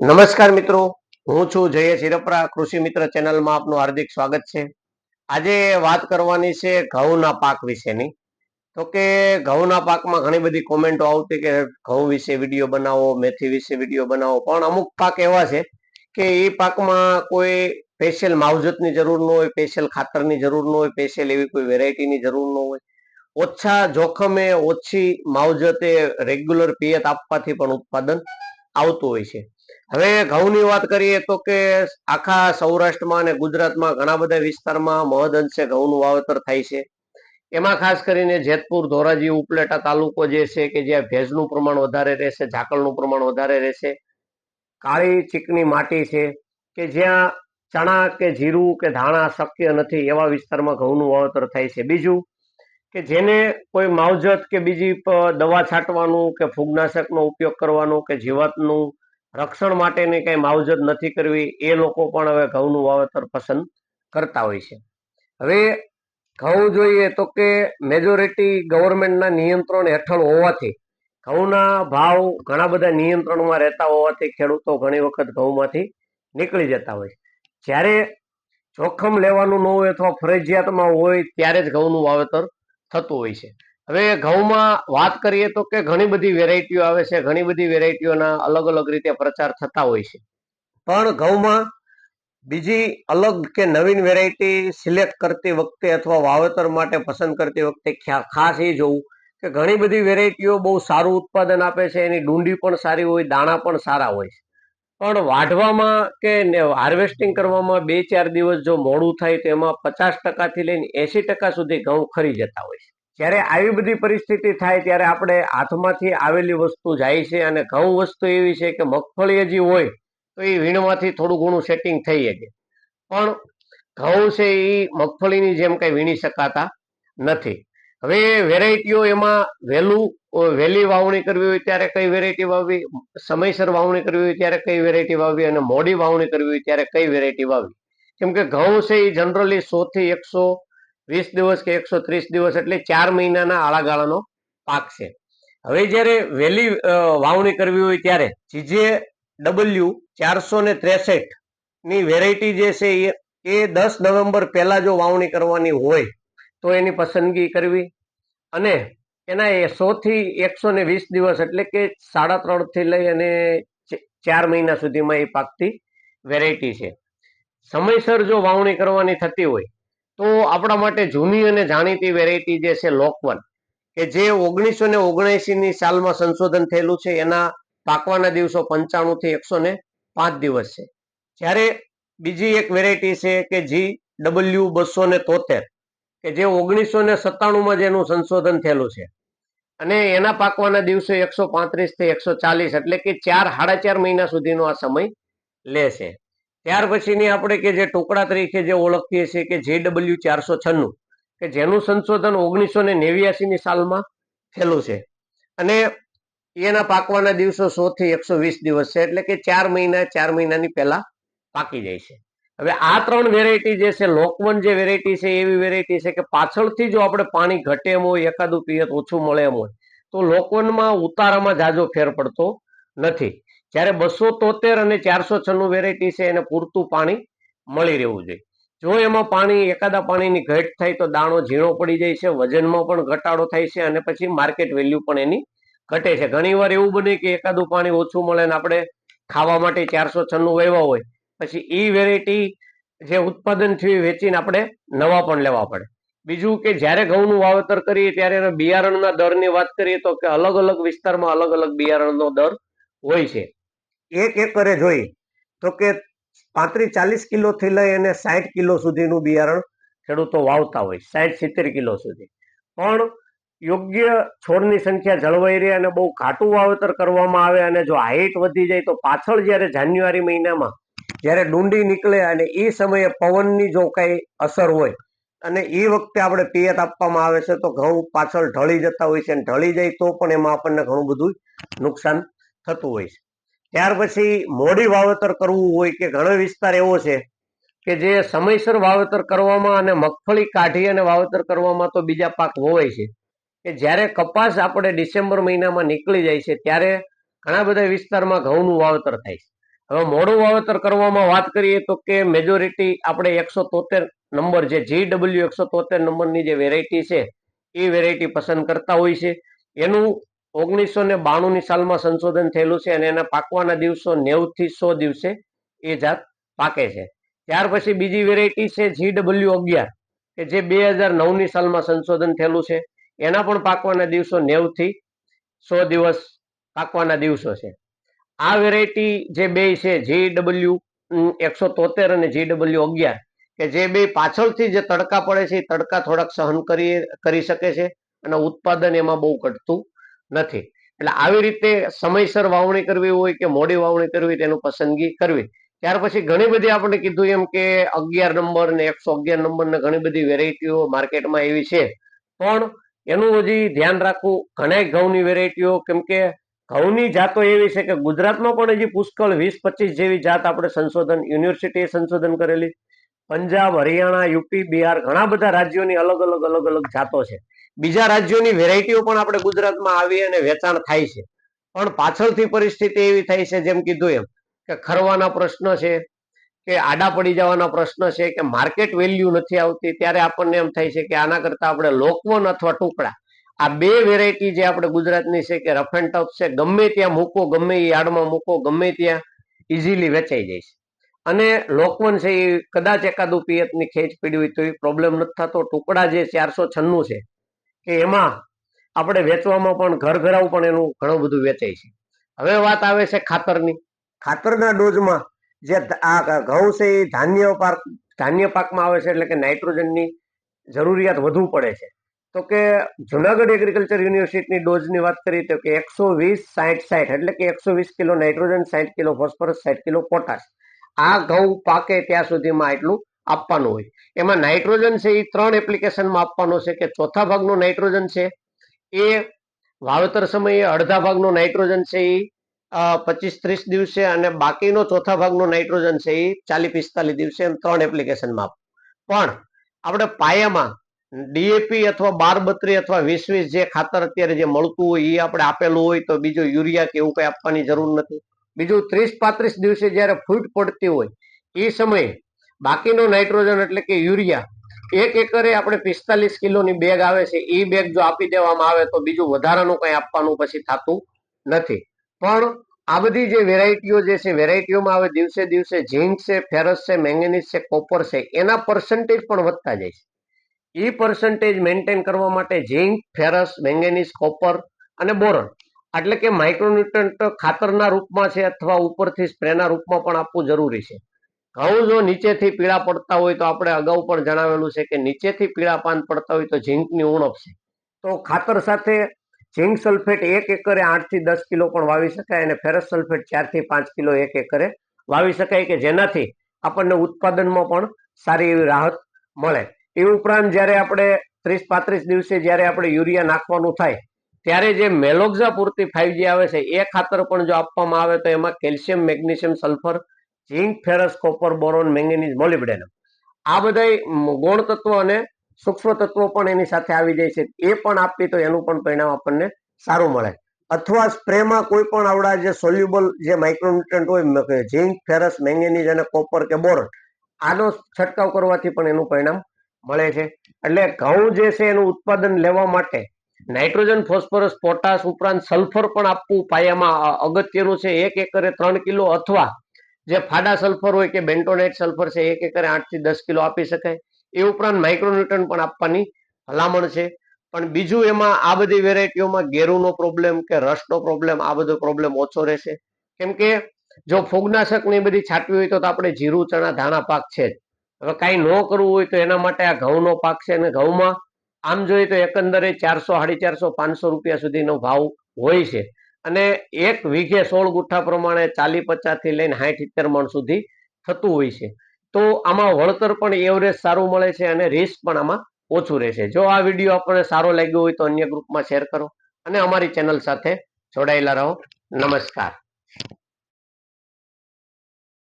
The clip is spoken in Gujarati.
નમસ્કાર મિત્રો. હું છું જયેશ ચિરપરા કૃષિ મિત્ર ચેનલમાં આપનું હાર્દિક સ્વાગત છે. આજે વાત કરવાની છે ઘઉંના પાક વિશેની. તો કે ઘઉંના પાકમાં ઘણી બધી કોમેન્ટો આવતી કે ઘઉં વિશે વીડિયો બનાવો, મેથી વિશે વીડિયો બનાવો. પણ અમુક પાક એવા છે કે એ પાકમાં કોઈ સ્પેશિયલ માવજતની જરૂર ન હોય સ્પેશિયલ ખાતરની જરૂર ન હોય સ્પેશિયલ એવી કોઈ વેરાયટીની જરૂર ન હોય. ઓછા જોખમે, ઓછી માવજતે રેગ્યુલર પિયત આપવાથી પણ ઉત્પાદન આવતું હોય છે. હવે ઘઉંની વાત કરીએ તો કે આખા સૌરાષ્ટ્રમાં અને ગુજરાતમાં ઘણા બધા વિસ્તારમાં મહદ અંશે ઘઉંનું વાવેતર થાય છે. એમાં ખાસ કરીને જેતપુર, ધોરાજી, ઉપલેટા તાલુકો જે છે કે જ્યાં ભેજનું પ્રમાણ વધારે રહેશે, ઝાકળનું પ્રમાણ વધારે રહેશે, કાળી ચીકની માટી છે કે જ્યાં ચણા કે જીરું કે ધાણા શક્ય નથી એવા વિસ્તારમાં ઘઉંનું વાવેતર થાય છે. બીજું કે જેને કોઈ માવજત કે બીજી દવા છાંટવાનું કે ફૂગનાશકનો ઉપયોગ કરવાનો કે જીવાતનું રક્ષણ માટેની કઈ માવજત નથી કરવી, એ લોકો પણ હવે ઘઉંનું વાવેતર પસંદ કરતા હોય છે. હવે ઘઉં જોઈએ તો કે મેજોરિટી ગવર્મેન્ટના નિયંત્રણ હેઠળ હોવાથી, ઘઉંના ભાવ ઘણા બધા નિયંત્રણમાં રહેતા હોવાથી ખેડૂતો ઘણી વખત ઘઉંમાંથી નીકળી જતા હોય જ્યારે જોખમ લેવાનું ન હોય અથવા ફરજિયાતમાં હોય ત્યારે જ ઘઉંનું વાવેતર થતું હોય છે. હવે ઘઉંમાં વાત કરીએ તો કે ઘણી બધી વેરાયટીઓ આવે છે, ઘણી બધી વેરાયટીઓના અલગ અલગ રીતે પ્રચાર થતા હોય છે. પણ ઘઉંમાં બીજી અલગ કે નવીન વેરાયટી સિલેક્ટ કરતી વખતે અથવા વાવેતર માટે પસંદ કરતી વખતે ખાસ એ જોવું કે ઘણી બધી વેરાયટીઓ બહુ સારું ઉત્પાદન આપે છે, એની ડુંડી પણ સારી હોય, દાણા પણ સારા હોય છે. પણ વાઢવામાં કે હાર્વેસ્ટિંગ કરવામાં બે ચાર દિવસ જો મોડું થાય તો એમાં પચાસ ટકાથી લઈને એંસી ટકા સુધી ઘઉં ખરી જતા હોય છે. જ્યારે આવી બધી પરિસ્થિતિ થાય ત્યારે આપણે હાથમાંથી આવેલી વસ્તુ જાય છે અને ઘઉં વસ્તુ એવી છે કે મગફળી હજી હોય, તો એ વીણમાંથી થોડું ઘણું સેટિંગ થઈ શકે. પણ ઘઉં છે એ મગફળીની જેમ કઈ વીણી શકાતા નથી. હવે વેરાયટીઓ એમાં વહેલું વહેલી વાવણી કરવી હોય ત્યારે કઈ વેરાયટી વાવવી, સમયસર વાવણી કરવી હોય ત્યારે કઈ વેરાયટી વાવવી અને મોડી વાવણી કરવી હોય ત્યારે કઈ વેરાયટી વાવવી. કેમ કે ઘઉં છે એ જનરલી સો થી એકસો વીસ દિવસ કે એકસો ત્રીસ દિવસ એટલે ચાર મહિનાના આળાગાળાનો પાક છે. હવે જ્યારે વહેલી વાવણી કરવી હોય ત્યારે જીજે ડબલ્યુ ચારસો ને ત્રેસઠની વેરાયટી જે છે એ દસ નવેમ્બર પહેલા જો વાવણી કરવાની હોય તો એની પસંદગી કરવી. અને એના એ સો થી એકસો ને વીસ દિવસ એટલે કે સાડા ત્રણથી લઈ અને ચાર મહિના સુધીમાં એ પાકતી વેરાયટી છે. સમયસર જો વાવણી કરવાની થતી હોય તો આપણા માટે જૂની અને જાણીતી વેરાયટી જે છે લોકવન, કે જે ઓગણીસો ને ઓગણએસી ની સાલમાં સંશોધન થયેલું છે, એના પાકવાના દિવસો પંચાણું થી એકસો ને પાંચ દિવસ છે. જ્યારે બીજી એક વેરાયટી છે કે જી ડબલ્યુ બસો ને તોતેર, કે જે ઓગણીસો ને સત્તાણુંમાં જેનું સંશોધન થયેલું છે. અને એના પાકવાના દિવસો એકસો પાંત્રીસથી એકસો ચાલીસ, એટલે કે ચાર, સાડા ચાર મહિના સુધીનો આ સમય લે છે. ત્યાર પછીની આપણે કે જે ટુકડા તરીકે જે ઓળખીએ છીએ કે જે ડબલ્યુ ચારસો છન્નું, કે જેનું સંશોધન ઓગણીસો ને નેવ્યાસીની સાલમાં થયેલું છે. અને એના પાકવાના દિવસો સો થી એકસો વીસ દિવસ છે, એટલે કે ચાર મહિના, ચાર મહિનાની પહેલા પાકી જાય છે. હવે આ ત્રણ વેરાયટી જે છે, લોકવન જે વેરાયટી છે, એવી વેરાયટી છે કે પાછળથી જો આપણે પાણી ઘટે એમ હોય, એકાદું પિયત ઓછું મળે એમ હોય, તો લોકવનમાં ઉતારામાં જાજો ફેર પડતો નથી. જ્યારે બસો તોતેર અને ચારસો છન્નું વેરાયટી છે, એને પૂરતું પાણી મળી રહેવું જોઈએ. જો એમાં પાણી, એકાદા પાણીની ઘટ થાય તો દાણો ઝીણો પડી જાય છે, વજનમાં પણ ઘટાડો થાય છે અને પછી માર્કેટ વેલ્યુ પણ એની ઘટે છે. ઘણીવાર એવું બને કે એકાદું પાણી ઓછું મળે ને આપણે ખાવા માટે ચારસો છન્નું વહેવા હોય, પછી એ વેરાયટી જે ઉત્પાદન થયું વેચીને આપણે નવા પણ લેવા પડે. બીજું કે જ્યારે ઘઉંનું વાવેતર કરીએ ત્યારે એના બિયારણના દરની વાત કરીએ તો કે અલગ અલગ વિસ્તારમાં અલગ અલગ બિયારણનો દર હોય છે. એક એકરે જોઈ તો કે પાંત્રીસ ચાલીસ કિલો થી લઈ અને સાઠ કિલો સુધીનું બિયારણ ખેડૂતો વાવતા હોય સાઠ સિત્તેર કિલો સુધી. પણ યોગ્ય છોડની સંખ્યા જળવાઈ રહે અને બહુ ઘાટું વાવેતર કરવામાં આવે અને જો હાઈટ વધી જાય તો પાછળ જ્યારે જાન્યુઆરી મહિનામાં જ્યારે ડુંડી નીકળે અને એ સમયે પવનની જો કાંઈ અસર હોય અને એ વખતે આપણે પિયત આપવામાં આવે છે તો ઘઉં પાછળ ઢળી જતા હોય છે અને ઢળી જાય તો પણ એમાં આપણને ઘણું બધું નુકસાન થતું હોય છે. ત્યાર પછી મોડી વાવેતર કરવું હોય કે ઘણો વિસ્તાર એવો છે કે જે સમયસર વાવેતર કરવામાં અને મગફળી કાઢી અને વાવેતર કરવામાં તો બીજા પાક હોવાય છે. કે જ્યારે કપાસ આપણે ડિસેમ્બર મહિનામાં નીકળી જાય છે ત્યારે ઘણા બધા વિસ્તારમાં ઘઉંનું વાવેતર થાય છે. હવે મોડું વાવેતર કરવામાં વાત કરીએ તો કે મેજોરિટી આપણે એકસો તોતેર નંબર જે જી ડબલ્યુ એકસો તોતેર નંબરની જે વેરાયટી છે એ વેરાયટી પસંદ કરતા હોય છે. એનું ઓગણીસો ને બાણુંની સાલમાં સંશોધન થયેલું છે અને એના પાકવાના દિવસો નેવથી સો દિવસે એ જાત પાકે છે. ત્યાર પછી બીજી વેરાયટી છે જી ડબલ્યુ અગિયાર, કે જે બે હજાર નવની સાલમાં સંશોધન થયેલું છે. એના પણ પાકવાના દિવસો નેવથી સો દિવસ પાકવાના દિવસો છે. આ વેરાયટી જે બે છે જી ડબલ્યુ એકસો તોતેર અને જી ડબલ્યુ અગિયાર, કે જે બે પાછળથી જે તડકા પડે છે એ તડકા થોડાક સહન કરી કરી શકે છે અને ઉત્પાદન એમાં બહુ ઘટતું નથી. એટલે આવી રીતે સમયસર વાવણી કરવી હોય કે મોડી વાવણી કરવી તેનું પસંદગી કરવી. ત્યાર પછી ઘણી બધી આપણે કીધું એમ કે અગિયાર નંબર ને એકસો અગિયાર નંબર ને ઘણી બધી વેરાયટીઓ માર્કેટમાં એવી છે. પણ એનું હજી ધ્યાન રાખવું ઘણા ઘઉંની વેરાયટીઓ કેમ કે ઘઉંની જાતો એવી છે કે ગુજરાતમાં પણ હજી પુષ્કળ વીસ પચીસ જેવી જાત આપણે સંશોધન યુનિવર્સિટીએ સંશોધન કરેલી. પંજાબ, હરિયાણા, યુપી, બિહાર ઘણા બધા રાજ્યોની અલગ અલગ અલગ અલગ જાતો છે. બીજા રાજ્યોની વેરાયટીઓ પણ આપણે ગુજરાતમાં આવી અને વેચાણ થાય છે. પણ પાછળથી પરિસ્થિતિ એવી થાય છે, જેમ કીધું એમ, કે ખરવાના પ્રશ્ન છે, કે આડા પડી જવાના પ્રશ્ન છે, કે માર્કેટ વેલ્યુ નથી આવતી, ત્યારે આપણને એમ થાય છે કે આના કરતા આપણે લોકવન અથવા ટુકડા, આ બે વેરાયટી જે આપણે ગુજરાતની છે, કે રફ એન્ડ ટફ છે, ગમે ત્યાં મૂકો, ગમે એ યાર્ડમાં મૂકો, ગમે ત્યાં ઇઝીલી વેચાઈ જાય છે. અને લોકવન છે એ કદાચ એકાદું પિયતની ખેંચ પીડી હોય તો એ પ્રોબ્લેમ નથી થતો. ટુકડા જે ચારસો છન્નું છે કે એમાં આપણે વેચવામાં પણ, ઘર ઘરાવ પણ એનું ઘણું બધું વેચાય છે. હવે વાત આવે છે ખાતરની. ખાતરના ડોઝમાં જે આ ઘઉં છે એ ધાન્ય પાક, ધાન્ય પાકમાં આવે છે એટલે કે નાઇટ્રોજનની જરૂરિયાત વધુ પડે છે. તો કે જુનાગઢ એગ્રીકલ્ચર યુનિવર્સિટીની ડોઝની વાત કરીએ તો કે એકસો વીસ સાઠ સાઠ એટલે કે એકસો વીસ કિલો નાઇટ્રોજન સાઠ કિલો ફોસ્ફરસ સાઠ કિલો પોટાશ. આ ઘઉં પાકે ત્યાં સુધીમાં એટલું આપવાનું હોય. એમાં નાઇટ્રોજન છે એ ત્રણ એપ્લિકેશનમાં આપવાનો છે કે ચોથા ભાગનું નાઇટ્રોજન છે, એ વાવેતર સમયે અડધા ભાગનું નાઇટ્રોજન છે એ પચીસ ત્રીસ દિવસે અને બાકીનો ચોથા ભાગનો નાઇટ્રોજન છે એ ચાલીસ પિસ્તાલીસ દિવસે એમ ત્રણ એપ્લિકેશનમાં પણ આપણે પાયામાં ડીએપી અથવા બાર બત્રી અથવા વીસ વીસ જે ખાતર અત્યારે જે મળતું હોય એ આપણે આપેલું હોય તો બીજું યુરિયા કે એવું કઈ આપવાની જરૂર નથી. બીજું ત્રીસ પાંત્રીસ દિવસે જ્યારે ફૂટ પડતી હોય, એ સમયે બાકીનો નાઇટ્રોજન એટલે કે યુરિયા, એક એકરે આપણે પિસ્તાલીસ કિલોની બેગ આવે છે, એ બેગ જો આપી દેવામાં આવે તો બીજું વધારાનું કંઈ આપવાનું પછી થતું નથી. પણ આ બધી જે વેરાયટીઓ જે છે, વેરાયટીઓમાં હવે દિવસે દિવસે ઝીંક છે, ફેરસ છે, મેંગેનીઝ છે, કોપર છે, એના પર્સન્ટેજ પણ વધતા જાય છે. એ પર્સન્ટેજ મેન્ટેન કરવા માટે ઝીંક, ફેરસ, મેંગેનીઝ, કોપર અને બોરન એટલે કે માઇક્રોન્યુટ્રન્ટ ખાતરના રૂપમાં છે અથવા ઉપરથી સ્પ્રેના રૂપમાં પણ આપવું જરૂરી છે. ઘઉં જો નીચેથી પીળા પડતા હોય તો આપણે અગાઉ પણ જણાવેલું છે કે નીચેથી પીળા પાન પડતા હોય તો ઝીંકની ઉણપ છે. તો ખાતર સાથે ઝીંક સલ્ફેટ એક એકરે આઠથી દસ કિલો પણ વાવી શકાય અને ફેરસ સલ્ફેટ ચારથી પાંચ કિલો એક એકરે વાવી શકાય કે જેનાથી આપણને ઉત્પાદનમાં પણ સારી એવી રાહત મળે. એ ઉપરાંત જ્યારે આપણે ત્રીસ પાંત્રીસ દિવસે જ્યારે આપણે યુરિયા નાખવાનું થાય ત્યારે જે મેલોક્ઝા પૂરતી ફાઇવજી આવે છે, એ ખાતર પણ જો આપવામાં આવે તો એમાં calcium, magnesium, sulphur, zinc, ferrous, copper, boron, manganese molybdenum આ બધા ગુણ તત્વો અને સૂક્ષ્મ તત્વો પણ એની સાથે આવી જાય છે. એ પણ આપીએ તો એનું પણ પરિણામ આપણને સારું મળે. અથવા સ્પ્રેમાં કોઈ પણ આવડા જે સોલ્યુબલ જે માઇક્રોન્યુટ્રન્ટ હોય ઝીંક, ફેરસ, મેંગેનીઝ અને કોપર કે બોરોન, આનો છંટકાવ કરવાથી પણ એનું પરિણામ મળે છે. એટલે ઘઉં જે છે એનું ઉત્પાદન લેવા માટે નાઇટ્રોજન, ફોસ્ફરસ, પોટાશ ઉપરાંત સલ્ફર પણ આપવું પાયામાં અગત્યનું છે. એક એકરે ત્રણ કિલો અથવા જે ફાડા સલ્ફર હોય કે બેન્ટોનાઇટ સલ્ફર છે, એક એકરે આઠથી દસ કિલો આપી શકાય. એ ઉપરાંત માઇક્રોન્યુટ્રન પણ આપવાની ભલામણ છે. પણ બીજું એમાં આ બધી વેરાયટીઓમાં ગેરુનો પ્રોબ્લેમ કે રસનો પ્રોબ્લેમ, આ બધો પ્રોબ્લેમ ઓછો રહેશે. કેમ કે જો ફૂગનાશકની બધી છાંટવી હોય તો આપણે જીરું, ચણા, ધાણા પાક છે જ. હવે કાંઈ ન કરવું હોય તો એના માટે આ ઘઉંનો પાક છે અને ઘઉંમાં આમ જોઈએ તો એકંદરે ચારસો સાડી ચારસો પાંચસો રૂપિયા સુધીનો ભાવ હોય છે. અને એક વીઘે સોળ ગુઠ્ઠા પ્રમાણે ચાલી પચાસથી લઈને સાઠ સિત્તેર મણ સુધી થતું હોય છે. તો આમાં વળતર પણ એવરેજ સારું મળે છે અને રિસ્ક પણ આમાં ઓછું રહેશે જો આ વીડિયો આપણને સારો લાગ્યો હોય તો અન્ય ગ્રુપમાં શેર કરો અને અમારી ચેનલ સાથે જોડાયેલા રહો. નમસ્કાર.